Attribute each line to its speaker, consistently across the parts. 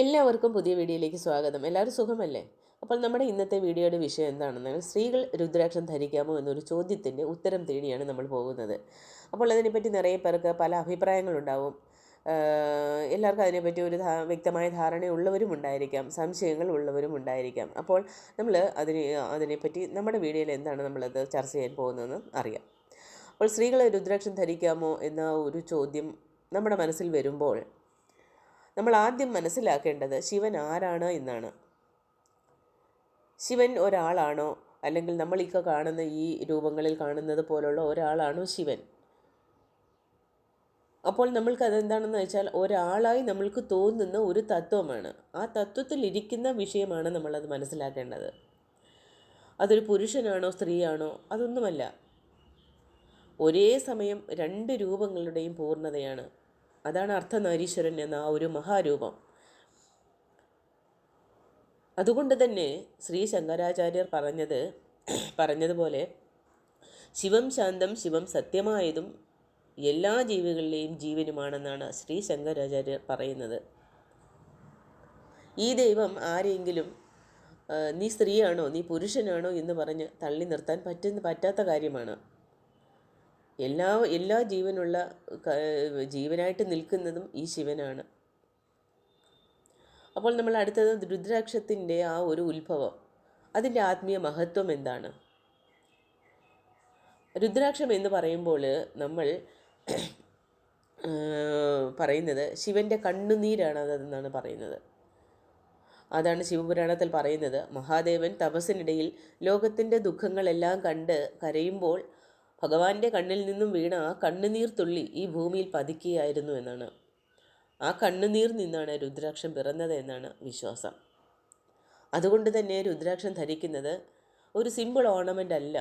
Speaker 1: എല്ലാവർക്കും പുതിയ വീഡിയോയിലേക്ക് സ്വാഗതം. എല്ലാവരും സുഖമല്ലേ? അപ്പോൾ നമ്മുടെ ഇന്നത്തെ വീഡിയോയുടെ വിഷയം എന്താണെന്നാൽ സ്ത്രീകൾ രുദ്രാക്ഷം ധരിക്കാമോ എന്നൊരു ചോദ്യത്തിന്റെ ഉത്തരം തേടിയാണ് നമ്മൾ പോകുന്നത്. അപ്പോൾ അതിനെപ്പറ്റി നിറയെ പേർക്ക് പല അഭിപ്രായങ്ങളുണ്ടാവും. എല്ലാവർക്കും അതിനെപ്പറ്റി ഒരു വ്യക്തമായ ധാരണയുള്ളവരും ഉണ്ടായിരിക്കാം. സംശയങ്ങൾ ഉള്ളവരും ഉണ്ടായിരിക്കാം. അപ്പോൾ നമ്മൾ അതിനെ അതിനെപ്പറ്റി നമ്മുടെ വീഡിയോയിൽ എന്താണ് നമ്മളത് ചർച്ച ചെയ്യാൻ പോകുന്നതെന്ന് അറിയാം. അപ്പോൾ സ്ത്രീകളെ രുദ്രാക്ഷം ധരിക്കാമോ എന്ന ഒരു ചോദ്യം നമ്മുടെ മനസ്സിൽ വരുമ്പോൾ നമ്മൾ ആദ്യം മനസ്സിലാക്കേണ്ടത് ശിവൻ ആരാണ് എന്നാണ്. ശിവൻ ഒരാളാണോ? അല്ലെങ്കിൽ നമ്മൾ ഇക്ക കാണുന്ന ഈ രൂപങ്ങളിൽ കാണുന്നത് പോലുള്ള ഒരാളാണോ ശിവൻ? അപ്പോൾ നമ്മൾക്ക് അതെന്താണെന്ന് വെച്ചാൽ ഒരാളായി നമ്മൾക്ക് തോന്നുന്ന ഒരു തത്വമാണ്. ആ തത്വത്തിൽ ഇരിക്കുന്ന വിഷയമാണ് നമ്മളത് മനസ്സിലാക്കേണ്ടത്. അതൊരു പുരുഷനാണോ സ്ത്രീയാണോ? അതൊന്നുമല്ല. ഒരേ സമയം രണ്ട് രൂപങ്ങളുടെയും പൂർണതയാണ്. അതാണ് അർത്ഥനാരീശ്വരൻ എന്ന ആ ഒരു മഹാരൂപം. അതുകൊണ്ട് തന്നെ ശ്രീ ശങ്കരാചാര്യർ പറഞ്ഞത് പറഞ്ഞതുപോലെ ശിവം ശാന്തം ശിവം സത്യമായതും എല്ലാ ജീവികളിലെയും ജീവനുമാണെന്നാണ് ശ്രീ ശങ്കരാചാര്യർ പറയുന്നത്. ഈ ദൈവം ആരെങ്കിലും നീ സ്ത്രീയാണോ നീ പുരുഷനാണോ എന്ന് പറഞ്ഞ് തള്ളി നിർത്താൻ പറ്റുന്ന പറ്റാത്ത കാര്യമാണ്. എല്ലാ എല്ലാ ജീവനുള്ള ജീവനായിട്ട് നിൽക്കുന്നതും ഈ ശിവനാണ്. അപ്പോൾ നമ്മൾ അടുത്തത് രുദ്രാക്ഷത്തിന്റെ ആ ഒരു ഉത്ഭവം. അതിന്റെ ആത്മീയ മഹത്വം എന്താണ്? രുദ്രാക്ഷം എന്ന് പറയുമ്പോൾ നമ്മൾ പറയുന്നത് ശിവന്റെ കണ്ണുനീരാണ് അതെന്നാണ് പറയുന്നത്. അതാണ് ശിവപുരാണത്തിൽ പറയുന്നത്. മഹാദേവൻ തപസ്സിനിടയിൽ ലോകത്തിന്റെ ദുഃഖങ്ങളെല്ലാം കണ്ട് കരയുമ്പോൾ ഭഗവാന്റെ കണ്ണിൽ നിന്നും വീണ ആ കണ്ണുനീർ തുള്ളി ഈ ഭൂമിയിൽ പതിക്കുകയായിരുന്നു എന്നാണ്. ആ കണ്ണുനീർ നിന്നാണ് രുദ്രാക്ഷം പിറന്നത് എന്നാണ് വിശ്വാസം. അതുകൊണ്ട് തന്നെ രുദ്രാക്ഷം ധരിക്കുന്നത് ഒരു സിമ്പിൾ ഓർണമെന്റ് അല്ല.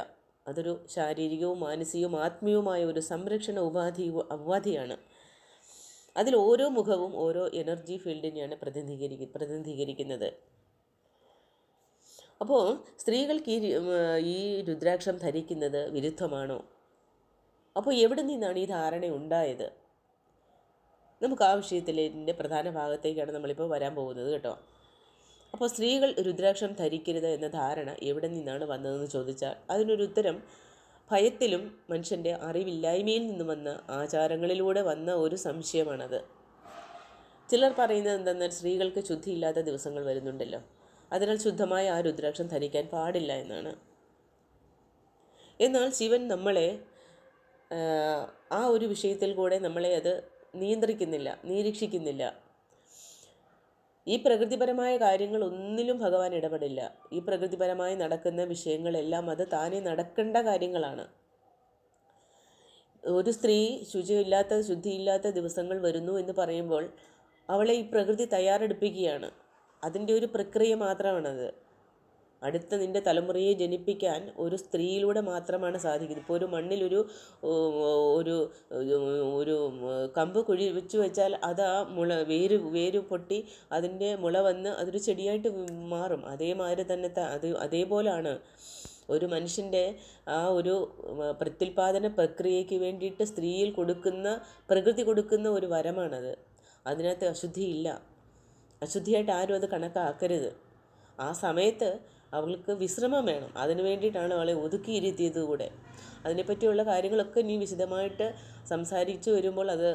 Speaker 1: അതൊരു ശാരീരികവും മാനസികവും ആത്മീയവുമായ ഒരു സംരക്ഷണ ഉപാധി ഉപാധിയാണ്. അതിൽ ഓരോ മുഖവും ഓരോ എനർജി ഫീൽഡിനെയാണ് പ്രതിനിധീകരി പ്രതിനിധീകരിക്കുന്നത്. അപ്പോൾ സ്ത്രീകൾക്ക് ഈ ഈ രുദ്രാക്ഷം ധരിക്കുന്നത് വിരുദ്ധമാണോ? അപ്പോൾ എവിടെ നിന്നാണ് ഈ ധാരണ ഉണ്ടായത്? നമുക്ക് ആ വിഷയത്തിന്റെ പ്രധാന ഭാഗത്തേക്കാണ് നമ്മളിപ്പോൾ വരാൻ പോകുന്നത് കേട്ടോ. അപ്പോൾ സ്ത്രീകൾ രുദ്രാക്ഷം ധരിക്കരുത് എന്ന ധാരണ എവിടെ നിന്നാണ് വന്നതെന്ന് ചോദിച്ചാൽ അതിനൊരു ഉത്തരം ഭയത്തിലും മനുഷ്യന്റെ അറിവില്ലായ്മയിൽ നിന്ന് വന്ന ആചാരങ്ങളിലൂടെ വന്ന ഒരു സംശയമാണത്. ചിലർ പറയുന്നത് എന്തെന്നാൽ സ്ത്രീകൾക്ക് ശുദ്ധിയില്ലാത്ത ദിവസങ്ങൾ വരുന്നുണ്ടല്ലോ. അതിനാൽ ശുദ്ധമായ ആ രുദ്രാക്ഷം ധരിക്കാൻ പാടില്ല എന്നാണ്. എന്നാൽ ശിവൻ നമ്മളെ ആ, ഒരു വിഷയത്തിൽ കൂടെ നമ്മളെ അത് നിയന്ത്രിക്കുന്നില്ല നിരീക്ഷിക്കുന്നില്ല. ഈ പ്രകൃതിപരമായ കാര്യങ്ങൾ ഒന്നിലും ഭഗവാൻ ഇടപെടില്ല. ഈ പ്രകൃതിപരമായി നടക്കുന്ന വിഷയങ്ങളെല്ലാം അത് താനെ നടക്കേണ്ട കാര്യങ്ങളാണ്. ഒരു സ്ത്രീ ശുചിയില്ലാത്ത ശുദ്ധിയില്ലാത്ത ദിവസങ്ങൾ വരുന്നു എന്ന് പറയുമ്പോൾ അവളെ ഈ പ്രകൃതി തയ്യാറെടുപ്പിക്കുകയാണ്. അതിന്റെ ഒരു പ്രക്രിയ മാത്രമാണത്. അടുത്ത നിന്റെ തലമുറയെ ജനിപ്പിക്കാൻ ഒരു സ്ത്രീയിലൂടെ മാത്രമാണ് സാധിക്കുന്നത്. ഇപ്പോൾ ഒരു മണ്ണിലൊരു ഒരു ഒരു കമ്പ് കുഴി വെച്ച് വെച്ചാൽ അത് ആ മുള വേര് വേര് പൊട്ടി അതിന്റെ മുള വന്ന് അതൊരു ചെടിയായിട്ട് മാറും. അതേമാതിരി തന്നെ അത് അതേപോലാണ് ഒരു മനുഷ്യന്റെ ആ ഒരു പ്രത്യുൽപാദന പ്രക്രിയയ്ക്ക് വേണ്ടിയിട്ട് സ്ത്രീയിൽ കൊടുക്കുന്ന പ്രകൃതി കൊടുക്കുന്ന ഒരു വരമാണത്. അതിനകത്ത് അശുദ്ധിയില്ല. അശുദ്ധിയായിട്ട് ആരും അത് കണക്കാക്കരുത്. ആ സമയത്ത് അവൾക്ക് വിശ്രമം വേണം. അതിന് വേണ്ടിയിട്ടാണ് അവളെ ഒതുക്കിയിരുത്തിയത് കൂടെ അതിനെപ്പറ്റിയുള്ള കാര്യങ്ങളൊക്കെ നീ വിശദമായിട്ട് സംസാരിച്ചു വരുമ്പോൾ അത്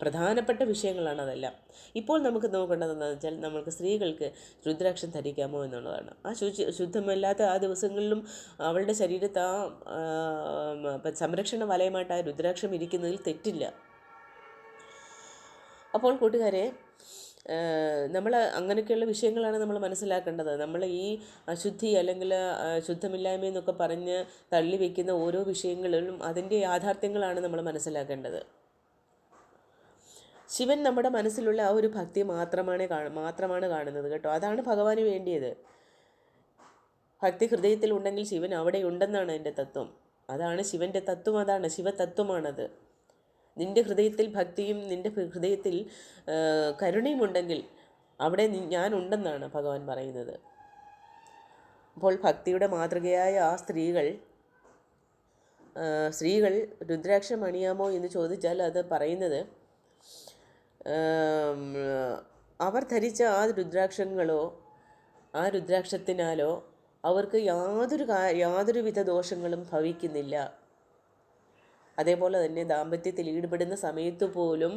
Speaker 1: പ്രധാനപ്പെട്ട വിഷയങ്ങളാണ് അതെല്ലാം. ഇപ്പോൾ നമുക്ക് നോക്കേണ്ടതെന്ന് വെച്ചാൽ നമ്മൾക്ക് സ്ത്രീകൾക്ക് രുദ്രാക്ഷം ധരിക്കാമോ എന്നുള്ളതാണ്. ആ ശുചി ശുദ്ധമല്ലാത്ത ആ ദിവസങ്ങളിലും അവളുടെ ശരീരത്ത് ആ, സംരക്ഷണ വലയമായിട്ട് ആ രുദ്രാക്ഷം ഇരിക്കുന്നതിൽ തെറ്റില്ല. അപ്പോൾ കൂട്ടുകാരെ നമ്മൾ അങ്ങനെയൊക്കെയുള്ള വിഷയങ്ങളാണ് നമ്മൾ മനസ്സിലാക്കേണ്ടത്. നമ്മൾ ഈ അശുദ്ധി അല്ലെങ്കിൽ ശുദ്ധമില്ലായ്മ എന്നൊക്കെ പറഞ്ഞ് തള്ളി വയ്ക്കുന്ന ഓരോ വിഷയങ്ങളിലും അതിന്റെ യാഥാർത്ഥ്യങ്ങളാണ് നമ്മൾ മനസ്സിലാക്കേണ്ടത്. ശിവൻ നമ്മുടെ മനസ്സിലുള്ള ആ ഒരു ഭക്തി മാത്രമാണ് മാത്രമാണ് കാണുന്നത് കേട്ടോ. അതാണ് ഭഗവാന് വേണ്ടിയത്. ഭക്തി ഹൃദയത്തിൽ ഉണ്ടെങ്കിൽ ശിവൻ അവിടെ ഉണ്ടെന്നാണ് എന്റെ തത്വം. അതാണ് ശിവന്റെ തത്വം അതാണ് ശിവതത്വമാണത്. നിന്റെ ഹൃദയത്തിൽ ഭക്തിയും നിന്റെ ഹൃദയത്തിൽ കരുണയും ഉണ്ടെങ്കിൽ അവിടെ ഞാനുണ്ടെന്നാണ് ഭഗവാൻ പറയുന്നത്. അപ്പോൾ ഭക്തിയുടെ മാതൃകയായ ആ സ്ത്രീകൾ സ്ത്രീകൾ രുദ്രാക്ഷം അണിയാമോ എന്ന് ചോദിച്ചാൽ അത് പറയുന്നത് അവർ ധരിച്ച ആ രുദ്രാക്ഷങ്ങളോ ആ രുദ്രാക്ഷത്തിനാലോ അവർക്ക് യാതൊരു കാ യാതൊരുവിധ ദോഷങ്ങളും ഭവിക്കുന്നില്ല. അതേപോലെ തന്നെ ദാമ്പത്യത്തിൽ ഈടുപെടുന്ന സമയത്ത് പോലും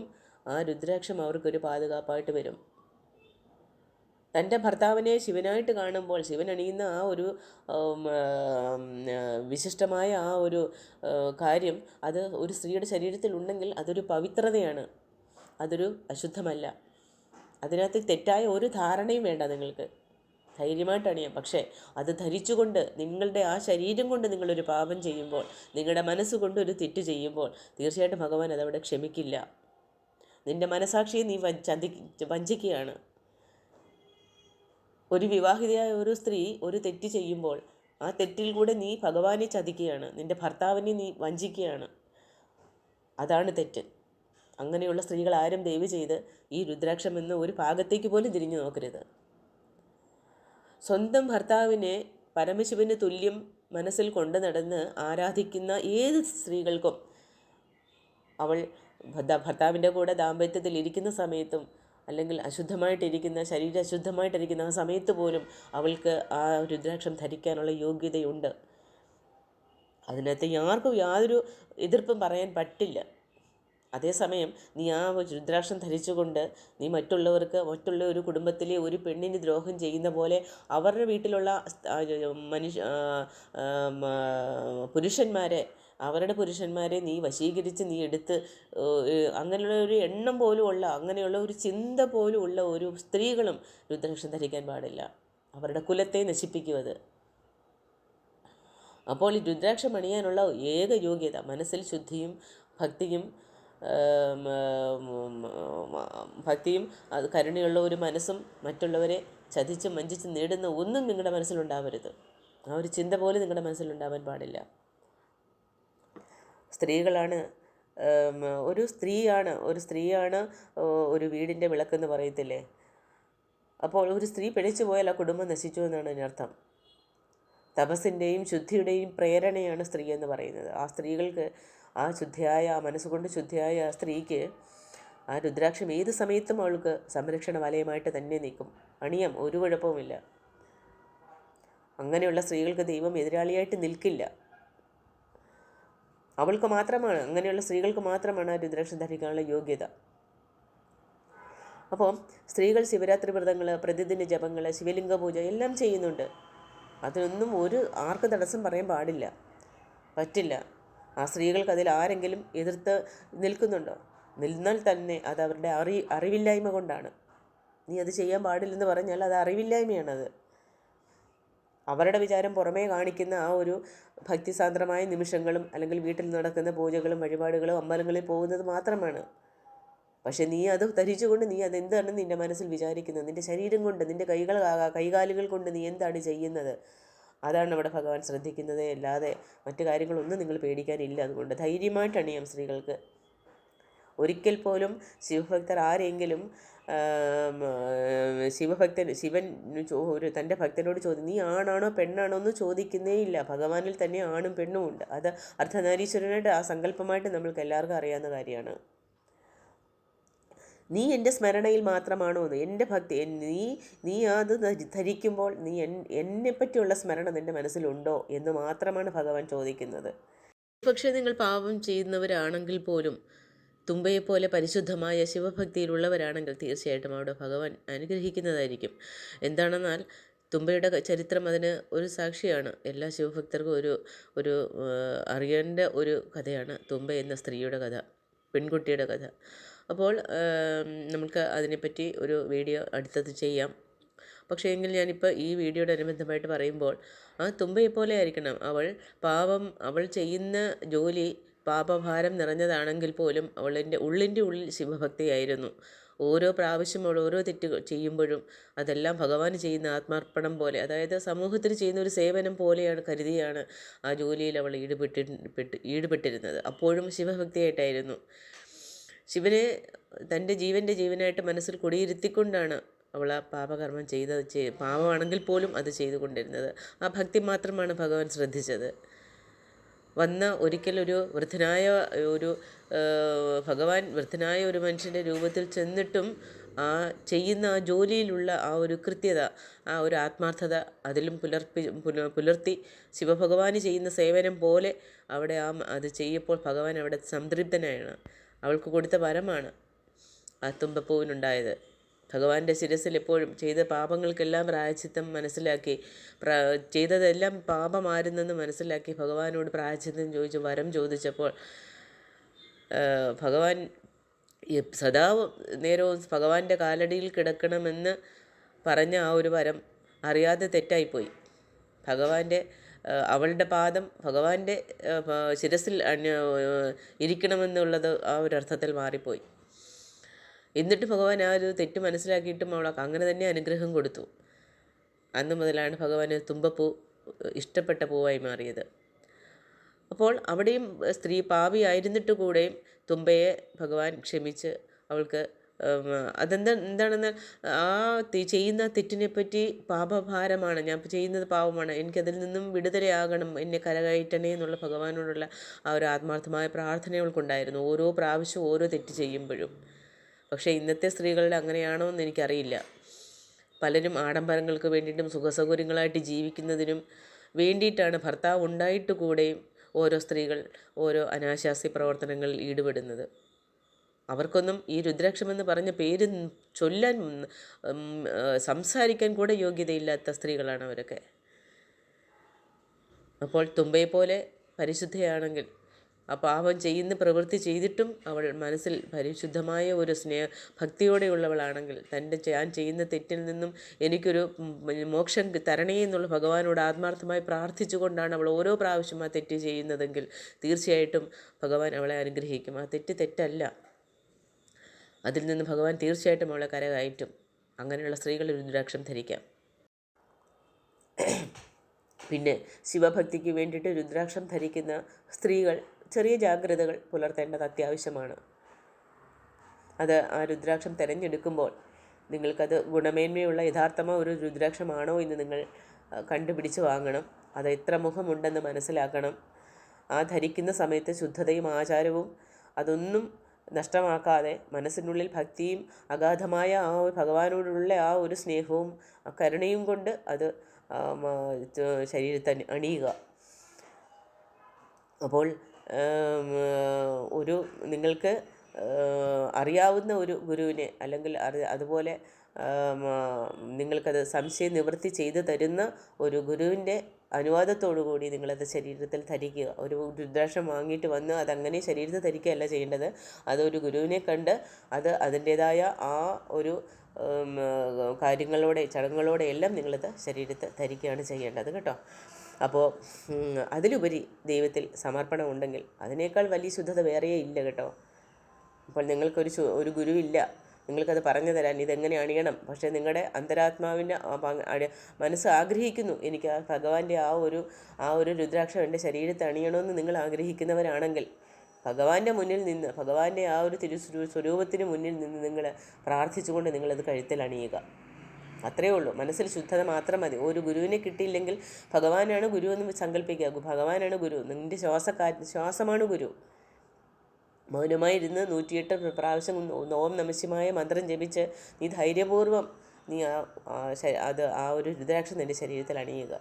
Speaker 1: ആ രുദ്രാക്ഷം അവർക്കൊരു പാതുകാപ്പായിട്ട് വരും. തന്റെ ഭർത്താവിനെ ശിവനായിട്ട് കാണുമ്പോൾ ശിവൻ അണിയുന്ന ആ ഒരു വിശിഷ്ടമായ ആ ഒരു കാര്യം അത് ഒരു സ്ത്രീയുടെ ശരീരത്തിൽ ഉണ്ടെങ്കിൽ അതൊരു പവിത്രതയാണ്. അതൊരു അശുദ്ധമല്ല. അതിനകത്ത് തെറ്റായ ഒരു ധാരണയും വേണ്ട നിങ്ങൾക്ക്. ധൈര്യമായിട്ട് അണിയാം പക്ഷേ അത് ധരിച്ചുകൊണ്ട് നിങ്ങളുടെ ആ ശരീരം കൊണ്ട് നിങ്ങളൊരു പാപം ചെയ്യുമ്പോൾ നിങ്ങളുടെ മനസ്സുകൊണ്ട് ഒരു തെറ്റ് ചെയ്യുമ്പോൾ തീർച്ചയായിട്ടും ഭഗവാൻ അതവിടെ ക്ഷമിക്കില്ല. നിന്റെ മനസാക്ഷിയെ നീ ചതി വഞ്ചിക്കുകയാണ്. ഒരു വിവാഹിതയായ ഒരു സ്ത്രീ ഒരു തെറ്റ് ചെയ്യുമ്പോൾ ആ തെറ്റിൽ കൂടെ നീ ഭഗവാനെ ചതിക്കുകയാണ്. നിന്റെ ഭർത്താവിനെ നീ വഞ്ചിക്കുകയാണ്. അതാണ് തെറ്റ്. അങ്ങനെയുള്ള സ്ത്രീകൾ ആരും ദയവ് ചെയ്ത് ഈ രുദ്രാക്ഷം എന്ന ഒരു ഭാഗത്തേക്ക് പോലും തിരിഞ്ഞു നോക്കരുത്. സ്വന്തം ഭർത്താവിനെ പരമശിവന് തുല്യം മനസ്സിൽ കൊണ്ടു നടന്ന് ആരാധിക്കുന്ന ഏത് സ്ത്രീകൾക്കും അവൾ ഭർത്ത- ഭർത്താവിന്റെ കൂടെ ദാമ്പത്യത്തിൽ ഇരിക്കുന്ന സമയത്തും അല്ലെങ്കിൽ അശുദ്ധമായിട്ടിരിക്കുന്ന ശരീരം അശുദ്ധമായിട്ടിരിക്കുന്ന ആ സമയത്ത് പോലും അവൾക്ക് ആ രുദ്രാക്ഷം ധരിക്കാനുള്ള യോഗ്യതയുണ്ട്. അതിനകത്ത് ആർക്കും യാതൊരു എതിർപ്പും പറയാൻ പറ്റില്ല. അതേസമയം നീ ആ രുദ്രാക്ഷം ധരിച്ചുകൊണ്ട് നീ മറ്റുള്ളവർക്ക് മറ്റുള്ള ഒരു കുടുംബത്തിലെ ഒരു പെണ്ണിന് ദ്രോഹം ചെയ്യുന്ന പോലെ അവരുടെ വീട്ടിലുള്ള മനുഷ്യ പുരുഷന്മാരെ അവരുടെ പുരുഷന്മാരെ നീ വശീകരിച്ച് നീ എടുത്ത് അങ്ങനെയുള്ള ഒരു എണ്ണം പോലും ഉള്ള അങ്ങനെയുള്ള ഒരു ചിന്ത പോലും ഉള്ള ഒരു സ്ത്രീകളും രുദ്രാക്ഷം ധരിക്കാൻ പാടില്ല. അവരുടെ കുലത്തെ നശിപ്പിക്കും അത്. അപ്പോൾ ഈ രുദ്രാക്ഷം അണിയാനുള്ള ഏക യോഗ്യത മനസ്സിൽ ശുദ്ധിയും ഭക്തിയും ഭക്തിയും അത് കരുണയുള്ള ഒരു മനസ്സും മറ്റുള്ളവരെ ചതിച്ചും വഞ്ചിച്ചും നേടുന്ന ഒന്നും നിങ്ങളുടെ മനസ്സിലുണ്ടാവരുത്. ആ ഒരു ചിന്ത പോലും നിങ്ങളുടെ മനസ്സിലുണ്ടാവാൻ പാടില്ല. സ്ത്രീകളാണ് ഒരു സ്ത്രീയാണ് ഒരു സ്ത്രീയാണ് ഒരു വീടിന്റെ വിളക്കെന്ന് പറയത്തില്ലേ? അപ്പോൾ ഒരു സ്ത്രീ പിഴച്ചു പോയാൽ ആ കുടുംബം നശിച്ചു എന്നാണ് അതിനർത്ഥം. തപസ്സിന്റെയും ശുദ്ധിയുടെയും പ്രേരണയാണ് സ്ത്രീ എന്ന് പറയുന്നത്. ആ സ്ത്രീകൾക്ക് ആ ശുദ്ധിയായ ആ മനസ്സുകൊണ്ട് ശുദ്ധിയായ ആ സ്ത്രീക്ക് ആ രുദ്രാക്ഷം ഏത് സമയത്തും അവൾക്ക് സംരക്ഷണ വലയമായിട്ട് തന്നെ നിൽക്കും. അണിയം ഒരു കുഴപ്പവുമില്ല. അങ്ങനെയുള്ള സ്ത്രീകൾക്ക് ദൈവം എതിരാളിയായിട്ട് നിൽക്കില്ല. അവൾക്ക് മാത്രമാണ് അങ്ങനെയുള്ള സ്ത്രീകൾക്ക് മാത്രമാണ് ആ രുദ്രാക്ഷം ധരിക്കാനുള്ള യോഗ്യത. അപ്പോൾ സ്ത്രീകൾ ശിവരാത്രി വ്രതങ്ങൾ പ്രതിദിന ജപങ്ങൾ ശിവലിംഗ പൂജ എല്ലാം ചെയ്യുന്നുണ്ട്. അതിനൊന്നും ഒരു ആർക്കും തടസ്സം പറയാൻ പാടില്ല. പറ്റില്ല. ആ സ്ത്രീകൾക്ക് അതിൽ ആരെങ്കിലും എതിർത്ത് നിൽക്കുന്നുണ്ടോ? നിന്നാൽ തന്നെ അത് അവരുടെ അറി അറിവില്ലായ്മ കൊണ്ടാണ്. നീ അത് ചെയ്യാൻ പാടില്ലെന്ന് പറഞ്ഞാൽ അത് അറിവില്ലായ്മയാണത്. അവരുടെ വിചാരം പുറമേ കാണിക്കുന്ന ആ ഒരു ഭക്തിസാന്ദ്രമായ നിമിഷങ്ങളും അല്ലെങ്കിൽ വീട്ടിൽ നടക്കുന്ന പൂജകളും വഴിപാടുകളും അമ്പലങ്ങളിൽ പോകുന്നത് മാത്രമാണ്. പക്ഷെ നീ അത് ധരിച്ചുകൊണ്ട് നീ അതെന്താണ് നിന്റെ മനസ്സിൽ വിചാരിക്കുന്നത്? നിന്റെ ശരീരം കൊണ്ട് നിന്റെ കൈകൾ കൈകാലുകൾ കൊണ്ട് നീ എന്താണ് ചെയ്യുന്നത്? അതാണ് അവിടെ ഭഗവാൻ ശ്രദ്ധിക്കുന്നത്. അല്ലാതെ മറ്റു കാര്യങ്ങളൊന്നും നിങ്ങൾ പേടിക്കാനില്ല. അതുകൊണ്ട് ധൈര്യമായിട്ട് ഞാൻ സ്ത്രീകൾക്ക്. ഒരിക്കൽ പോലും ശിവഭക്തർ ആരെങ്കിലും ശിവഭക്തൻ ശിവൻ ഒരു തന്റെ ഭക്തനോട് ചോദ്യം നീ ആണാണോ പെണ്ണാണോ എന്ന് ചോദിക്കുന്നേ ഇല്ല. ഭഗവാനിൽ തന്നെ ആണും പെണ്ണും ഉണ്ട്. അത് അർദ്ധനാരീശ്വരനായിട്ട് ആ സങ്കല്പമായിട്ട് നമ്മൾക്ക് എല്ലാവർക്കും അറിയാവുന്ന കാര്യമാണ്. നീ എന്റെ സ്മരണയിൽ മാത്രമാണോ എന്ന് എന്റെ ഭക്തി നീ നീ അത് ധരിക്കുമ്പോൾ നീ എൻ എന്നെപ്പറ്റിയുള്ള സ്മരണ നിന്റെ മനസ്സിലുണ്ടോ എന്ന് മാത്രമാണ് ഭഗവാൻ ചോദിക്കുന്നത്. പക്ഷേ നിങ്ങൾ പാപം ചെയ്യുന്നവരാണെങ്കിൽ പോലും തുമ്പയെപ്പോലെ പരിശുദ്ധമായ ശിവഭക്തിയിലുള്ളവരാണെങ്കിൽ തീർച്ചയായിട്ടും അവിടെ ഭഗവാൻ അനുഗ്രഹിക്കുന്നതായിരിക്കും. എന്താണെന്നാൽ തുമ്പയുടെ ചരിത്രം അതിന് ഒരു സാക്ഷിയാണ്. എല്ലാ ശിവഭക്തർക്കും ഒരു ഒരു അറിയേണ്ട ഒരു കഥയാണ് തുമ്പ എന്ന സ്ത്രീയുടെ കഥ പെൺകുട്ടിയുടെ കഥ. അപ്പോൾ നമുക്ക് അതിനെപ്പറ്റി ഒരു വീഡിയോ അടുത്തത് ചെയ്യാം. പക്ഷേ എങ്കിൽ ഞാനിപ്പോൾ ഈ വീഡിയോയുടെ അനുബന്ധമായിട്ട് പറയുമ്പോൾ ആ തുമ്പയെപ്പോലെ ആയിരിക്കണം അവൾ. പാപം അവൾ ചെയ്യുന്ന ജോലി പാപഭാരം നിറഞ്ഞതാണെങ്കിൽ പോലും അവളിന്റെ ഉള്ളിന്റെ ഉള്ളിൽ ശിവഭക്തിയായിരുന്നു. ഓരോ പ്രാവശ്യം അവൾ ഓരോ തെറ്റ് ചെയ്യുമ്പോഴും അതെല്ലാം ഭഗവാന് ചെയ്യുന്ന ആത്മാർപ്പണം പോലെ അതായത് സമൂഹത്തിന് ചെയ്യുന്ന ഒരു സേവനം പോലെയാണ് കരുതിയാണ് ആ ജോലിയിൽ അവൾ ഈടുപെട്ടി പെട്ട് ഈടുപെട്ടിരുന്നത് അപ്പോഴും ശിവഭക്തിയായിട്ടായിരുന്നു. ശിവനെ തന്റെ ജീവന്റെ ജീവനായിട്ട് മനസ്സിൽ കുടിയിരുത്തിക്കൊണ്ടാണ് അവൾ ആ പാപകർമ്മം ചെയ്തത്. ചെയ് പാപമാണെങ്കിൽ പോലും അത് ചെയ്തുകൊണ്ടിരുന്നത്. ആ ഭക്തി മാത്രമാണ് ഭഗവാൻ ശ്രദ്ധിച്ചത്. വന്ന ഒരിക്കലൊരു വൃദ്ധനായ ഒരു ഭഗവാൻ വൃദ്ധനായ ഒരു മനുഷ്യന്റെ രൂപത്തിൽ ചെന്നിട്ടും ആ ചെയ്യുന്ന ആ ജോലിയിലുള്ള ആ ഒരു കൃത്യത ആ ഒരു ആത്മാർത്ഥത അതിലും പുലർപ്പി പുലർത്തി ശിവഭഗവാന് ചെയ്യുന്ന സേവനം പോലെ അവിടെ ആ അത് ചെയ്യപ്പോൾ ഭഗവാൻ അവിടെ സംതൃപ്തനായാണ് അവൾക്ക് കൊടുത്ത വരമാണ് ആ തുമ്പപ്പൂവിനുണ്ടായത്. ഭഗവാന്റെ ശിരസിൽ എപ്പോഴും ചെയ്ത പാപങ്ങൾക്കെല്ലാം പ്രായച്ചിത്തം മനസ്സിലാക്കി പ്രാ ചെയ്തതെല്ലാം പാപമായിരുന്നെന്ന് മനസ്സിലാക്കി ഭഗവാനോട് പ്രായച്ചിത്തം ചോദിച്ച് വരം ചോദിച്ചപ്പോൾ ഭഗവാൻ സദാ നേരവും ഭഗവാന്റെ കാലടിയിൽ കിടക്കണമെന്ന് പറഞ്ഞ ആ ഒരു വരം അറിയാതെ തെറ്റായിപ്പോയി. ഭഗവാന്റെ അവളുടെ പാദം ഭഗവാന്റെ ശിരസിൽ ഇരിക്കണമെന്നുള്ളത് ആ ഒരു അർത്ഥത്തിൽ മാറിപ്പോയി. എന്നിട്ട് ഭഗവാൻ ആ ഒരു തെറ്റ് മനസ്സിലാക്കിയിട്ടും അവൾക്ക് അങ്ങനെ തന്നെ അനുഗ്രഹം കൊടുത്തു. അന്ന് മുതലാണ് ഭഗവാന് തുമ്പപ്പൂ ഇഷ്ടപ്പെട്ട പൂവായി മാറിയത്. അപ്പോൾ അവിടെയും സ്ത്രീ പാപിയായിരുന്നിട്ട് കൂടെയും തുമ്പയെ ഭഗവാൻ ക്ഷമിച്ച് അവൾക്ക് അതെന്താ എന്താണെന്ന് ആ ചെയ്യുന്ന തെറ്റിനെപ്പറ്റി പാപഭാരമാണ്. ഞാൻ ചെയ്യുന്നത് പാപമാണ്. എനിക്കതിൽ നിന്നും വിടുതലയാകണം. എന്നെ കരകയറ്റണേ എന്നുള്ള ഭഗവാനോടുള്ള ആ ഒരു ആത്മാർത്ഥമായ പ്രാർത്ഥനകൾക്കുണ്ടായിരുന്നു ഓരോ പ്രാവശ്യവും ഓരോ തെറ്റ് ചെയ്യുമ്പോഴും. പക്ഷേ ഇന്നത്തെ സ്ത്രീകളുടെ അങ്ങനെയാണോ എന്ന് എനിക്കറിയില്ല. പലരും ആഡംബരങ്ങൾക്ക് വേണ്ടിയിട്ടും സുഖസൗകര്യങ്ങളായിട്ട് ജീവിക്കുന്നതിനും വേണ്ടിയിട്ടാണ് ഭർത്താവ് ഉണ്ടായിട്ട് കൂടെയും ഓരോ സ്ത്രീകൾ ഓരോ അനാശാസ്യ പ്രവർത്തനങ്ങളിൽ ഈടുപെടുന്നത് അവർക്കൊന്നും ഈ രുദ്രാക്ഷമെന്ന് പറഞ്ഞ പേര് ചൊല്ലാൻ സംസാരിക്കാൻ കൂടെ യോഗ്യതയില്ലാത്ത സ്ത്രീകളാണ് അവരൊക്കെ. അപ്പോൾ തുമ്പയെ പോലെ പരിശുദ്ധയാണെങ്കിൽ ആ പാപം ചെയ്യുന്ന പ്രവൃത്തി ചെയ്തിട്ടും അവൾ മനസ്സിൽ പരിശുദ്ധമായ ഒരു സ്നേഹ ഭക്തിയോടെയുള്ളവളാണെങ്കിൽ തന്റെ ഞാൻ ചെയ്യുന്ന തെറ്റിൽ നിന്നും എനിക്കൊരു മോക്ഷം തരണേ എന്നുള്ള ഭഗവാനോട് ആത്മാർത്ഥമായി പ്രാർത്ഥിച്ചുകൊണ്ടാണ് അവൾ ഓരോ പ്രാവശ്യം ആ തെറ്റ് ചെയ്യുന്നതെങ്കിൽ തീർച്ചയായിട്ടും ഭഗവാൻ അവളെ അനുഗ്രഹിക്കും. ആ തെറ്റ് തെറ്റല്ല. അതിൽ നിന്ന് ഭഗവാൻ തീർച്ചയായിട്ടും അവളെ കരകയറ്റും. അങ്ങനെയുള്ള സ്ത്രീകൾ രുദ്രാക്ഷം ധരിക്കാം. പിന്നെ ശിവഭക്തിക്ക് വേണ്ടിയിട്ട് രുദ്രാക്ഷം ധരിക്കുന്ന സ്ത്രീകൾ ചെറിയ ജാഗ്രതകൾ പുലർത്തേണ്ടത് അത്യാവശ്യമാണ്. അത് ആ രുദ്രാക്ഷം തിരഞ്ഞെടുക്കുമ്പോൾ നിങ്ങൾക്കത് ഗുണമേന്മയുള്ള യഥാർത്ഥമായ ഒരു രുദ്രാക്ഷമാണോ എന്ന് നിങ്ങൾ കണ്ടുപിടിച്ച് വാങ്ങണം. അത് എത്ര മുഖമുണ്ടെന്ന് മനസ്സിലാക്കണം. ആ ധരിക്കുന്ന സമയത്ത് ശുദ്ധതയും ആചാരവും അതൊന്നും നഷ്ടമാക്കാതെ മനസ്സിനുള്ളിൽ ഭക്തിയും അഗാധമായ ആ ഭഗവാനോടുള്ള ആ ഒരു സ്നേഹവും കരുണയും കൊണ്ട് അത് ശരീരത്തെ അണിയുക. അപ്പോൾ ഒരു നിങ്ങൾക്ക് അറിയാവുന്ന ഒരു ഗുരുവിനെ അല്ലെങ്കിൽ അറി അതുപോലെ നിങ്ങൾക്കത് സംശയ നിവൃത്തി ചെയ്തു തരുന്ന ഒരു ഗുരുവിന്റെ അനുവാദത്തോടു കൂടി നിങ്ങളത് ശരീരത്തിൽ ധരിക്കുക. ഒരു രുദ്രാക്ഷം വാങ്ങിയിട്ട് വന്ന് അതങ്ങനെ ശരീരത്തിൽ ധരിക്കുകയല്ല ചെയ്യേണ്ടത്. അതൊരു ഗുരുവിനെ കണ്ട് അത് അതിന്റേതായ ആ ഒരു കാര്യങ്ങളോടെ ചടങ്ങുകളോടെ എല്ലാം നിങ്ങളത് ശരീരത്തിൽ ധരിക്കുകയാണ് ചെയ്യേണ്ടത് കേട്ടോ. അപ്പോൾ അതിലുപരി ദൈവത്തിൽ സമർപ്പണം ഉണ്ടെങ്കിൽ അതിനേക്കാൾ വലിയ ശുദ്ധത വേറെയേ ഇല്ല കേട്ടോ. അപ്പോൾ നിങ്ങൾക്കൊരു ഒരു ഗുരുവില്ല. നിങ്ങൾക്കത് പറഞ്ഞു തരാൻ ഇതെങ്ങനെ അണിയണം? പക്ഷേ നിങ്ങളുടെ അന്തരാത്മാവിന്റെ മനസ്സ് ആഗ്രഹിക്കുന്നു. എനിക്ക് ആ ഭഗവാന്റെ ആ ഒരു ആ ഒരു രുദ്രാക്ഷം എന്റെ ശരീരത്തിൽ അണിയണമെന്ന് നിങ്ങൾ ആഗ്രഹിക്കുന്നവരാണെങ്കിൽ ഭഗവാന്റെ മുന്നിൽ നിന്ന് ഭഗവാന്റെ ആ ഒരു തിരു സ്വരൂപത്തിന് മുന്നിൽ നിന്ന് നിങ്ങൾ പ്രാർത്ഥിച്ചുകൊണ്ട് നിങ്ങളത് കഴുത്തിൽ അണിയുക. അത്രയേ ഉള്ളൂ. മനസ്സിൽ ശുദ്ധത മാത്രം മതി. ഒരു ഗുരുവിനെ കിട്ടിയില്ലെങ്കിൽ ഭഗവാനാണ് ഗുരു എന്ന് സങ്കല്പിക്കുക. ഭഗവാനാണ് ഗുരു. നിന്റെ ശ്വാസക്കാ ശ്വാസമാണ് ഗുരു. മൗനമായിരുന്ന് നൂറ്റിയെട്ട് പ്രാവശ്യം ഓം നമശ്യമായ മന്ത്രം ജപിച്ച് നീ ധൈര്യപൂർവം നീ ആ അത് ആ ഒരു രുദ്രാക്ഷം നിന്റെ ശരീരത്തിൽ അണിയുക.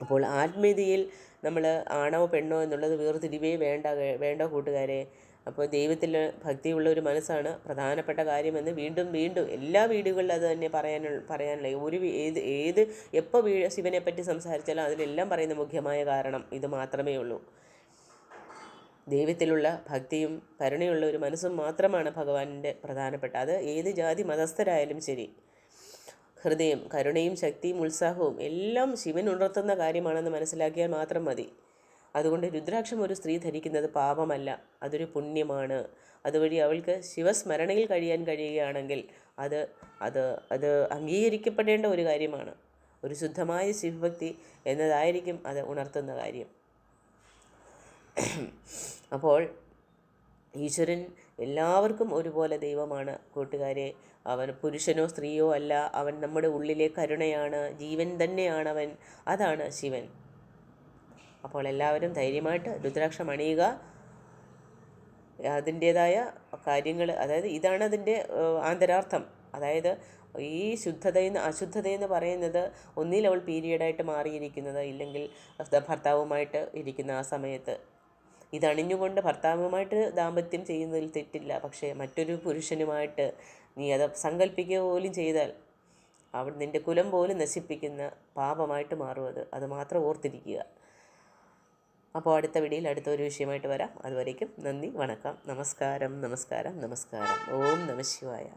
Speaker 1: അപ്പോൾ ആത്മീയതയിൽ നമ്മൾ ആണോ പെണ്ണോ എന്നുള്ളത് വേർതിരിവേ വേണ്ട വേണ്ട കൂട്ടുകാരെ അപ്പോൾ ദൈവത്തിൽ ഭക്തിയുള്ള ഒരു മനസ്സാണ് പ്രധാനപ്പെട്ട കാര്യമെന്ന് വീണ്ടും വീണ്ടും എല്ലാ വീടുകളിലും അത് തന്നെ പറയാനുള്ള പറയാനുള്ള ഒരു ഏത് ഏത് എപ്പോൾ വീ ശിവനെ പറ്റി സംസാരിച്ചാലും അതിലെല്ലാം പറയുന്ന മുഖ്യമായ കാരണം ഇത് മാത്രമേ ഉള്ളൂ. ദൈവത്തിലുള്ള ഭക്തിയും കരുണയുള്ള ഒരു മനസ്സും മാത്രമാണ് ഭഗവാന്റെ പ്രധാനപ്പെട്ട അത് ഏത് ജാതി മതസ്ഥരായാലും ശരി. ഹൃദയം കരുണയും ശക്തിയും ഉത്സാഹവും എല്ലാം ശിവൻ ഉണർത്തുന്ന കാര്യമാണെന്ന് മനസ്സിലാക്കിയാൽ മാത്രം മതി. അതുകൊണ്ട് രുദ്രാക്ഷം ഒരു സ്ത്രീ ധരിക്കുന്നത് പാപമല്ല അതൊരു പുണ്യമാണ്. അതുവഴി അവൾക്ക് ശിവസ്മരണയിൽ കഴിയാൻ കഴിയുകയാണെങ്കിൽ അത് അത് അത് അംഗീകരിക്കപ്പെടേണ്ട ഒരു കാര്യമാണ്. ഒരു ശുദ്ധമായ ശിവഭക്തി എന്നതായിരിക്കും അത് ഉണർത്തുന്ന കാര്യം. അപ്പോൾ ഈശ്വരൻ എല്ലാവർക്കും ഒരുപോലെ ദൈവമാണ്. കൂട്ടുകാരെ അവൻ പുരുഷനോ സ്ത്രീയോ അല്ല. അവൻ നമ്മുടെ ഉള്ളിലെ കരുണയാണ്. ജീവൻ തന്നെയാണ് അവൻ അതാണ് ശിവൻ. അപ്പോൾ എല്ലാവരും ധൈര്യമായിട്ട് രുദ്രാക്ഷം അണിയുക. അതിന്റേതായ കാര്യങ്ങൾ അതായത് ഇതാണ് അതിന്റെ ആന്തരാർത്ഥം. അതായത് ഈ ശുദ്ധതയെന്ന് അശുദ്ധതയെന്ന് പറയുന്നത് ഒന്നിൽ അവൾ പീരിയഡായിട്ട് മാറിയിരിക്കുന്നത് ഇല്ലെങ്കിൽ ഭർത്താവുമായിട്ട് ഇരിക്കുന്ന ആ സമയത്ത്. ഇതണിഞ്ഞുകൊണ്ട് ഭർത്താവുമായിട്ട് ദാമ്പത്യം ചെയ്യുന്നതിൽ തെറ്റില്ല. പക്ഷേ മറ്റൊരു പുരുഷനുമായിട്ട് നീ അത് സങ്കല്പിക്കുക പോലും ചെയ്താൽ അവിടെ നിന്റെ കുലം പോലും നശിപ്പിക്കുന്ന പാപമായിട്ട് മാറും അത്. അത് മാത്രം ഓർത്തിരിക്കുക. അപ്പോൾ അടുത്ത വീഡിയോയിൽ അടുത്ത ഒരു വിഷയമായിട്ട് വരാം. അതുവരേക്കും നന്ദി വണക്കം. നമസ്കാരം നമസ്കാരം നമസ്കാരം. ഓം നമ ശിവായ.